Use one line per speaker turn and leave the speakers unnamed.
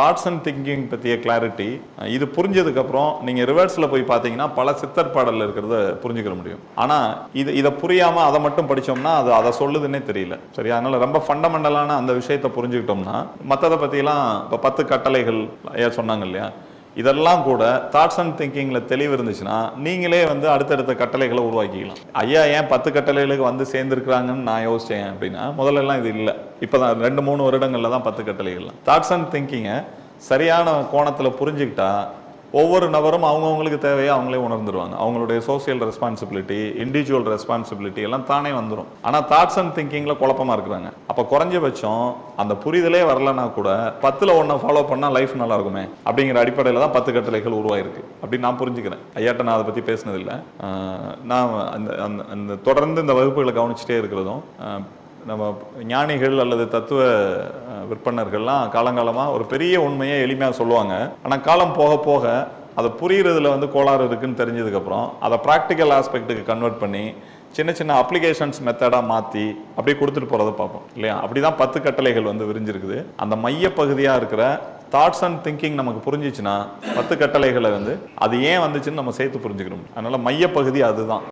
Thoughts and thinking பற்றிய clarity இது புரிஞ்சதுக்கப்புறம் நீங்கள் ரிவர்ஸில் போய் பார்த்தீங்கன்னா பல சித்தர் பாடலில் இருக்கிறத புரிஞ்சுக்கிற முடியும். ஆனால் இது இதை புரியாமல் அதை மட்டும் படித்தோம்னா அது அதை சொல்லுதுன்னே தெரியல. சரி அதனால் ரொம்ப ஃபண்டமெண்டலான அந்த விஷயத்தை புரிஞ்சுக்கிட்டோம்னா மற்றதை பற்றிலாம் இப்போ பத்து கட்டளைகள் ஐயா சொன்னாங்க இல்லையா? இதெல்லாம் கூட தாட்ஸ் அண்ட் திங்கிங்கில் தெளிவு இருந்துச்சுன்னா நீங்களே வந்து அடுத்தடுத்த கட்டளைகளை உருவாக்கிக்கலாம். ஐயா ஏன் பத்து கட்டளைகளுக்கு வந்து சேர்ந்துருக்குறாங்கன்னு நான் யோசிச்சேன் அப்படின்னா முதல்லலாம் இது இல்லை. இப்போ தான் ரெண்டு மூணு வருடங்களில் தான் பத்து கட்டளைகள்லாம். தாட்ஸ் அண்ட் திங்கிங்கை சரியான கோணத்தில் புரிஞ்சுக்கிட்டா ஒவ்வொரு நபரும் அவங்கவுங்களுக்கு தேவையை அவங்களே உணர்ந்துருவாங்க. அவங்களுடைய சோசியல் ரெஸ்பான்சிபிலிட்டி இண்டிவிஜுவல் ரெஸ்பான்சிபிலிட்டி எல்லாம் தானே வந்துடும் ஆனால் தாட்ஸ் அண்ட் திங்கிங்கில் குழப்பமாக இருக்கிறாங்க. அப்போ குறைஞ்சபட்சம் அந்த புரிதலே வரலன்னா கூட பத்தில் ஒன்றை ஃபாலோ பண்ணால் லைஃப் நல்லா இருக்குமே அப்படிங்கிற அடிப்படையில் தான் பத்து கட்டளைகள் உருவாயிருக்கு. அப்படின்னு நான் புரிஞ்சுக்கிறேன். ஐயாட்ட நான் அதை பற்றி பேசினதில்லை. நான் அந்த அந்த அந்த தொடர்ந்து இந்த வகுப்புகளை கவனிச்சிட்டே இருக்கிறதும் நம்ம ஞானிகள் அல்லது தத்துவ விற்பனர்கள்லாம் காலங்காலமாக ஒரு பெரிய உண்மையை எளிமையாக சொல்லுவாங்க. ஆனால் காலம் போக போக அதை புரிகிறதுல வந்து கோளாறு இருக்குன்னு தெரிஞ்சதுக்கப்புறம் அதை ப்ராக்டிக்கல் ஆஸ்பெக்ட்டுக்கு கன்வெர்ட் பண்ணி சின்ன சின்ன அப்ளிகேஷன்ஸ் மெத்தடாக மாற்றி அப்படியே கொடுத்துட்டு போகிறத பார்ப்போம் இல்லையா? அப்படி தான் பத்து கட்டளைகள் வந்து விரிஞ்சிருக்குது. அந்த மையப்பகுதியாக இருக்கிற தாட்ஸ் அண்ட் திங்கிங் நமக்கு புரிஞ்சிச்சுன்னா பத்து கட்டளைகளை வந்து அது ஏன் வந்துச்சுன்னு நம்ம சேர்த்து புரிஞ்சுக்கணும். அதனால் மையப்பகுதி அதுதான்.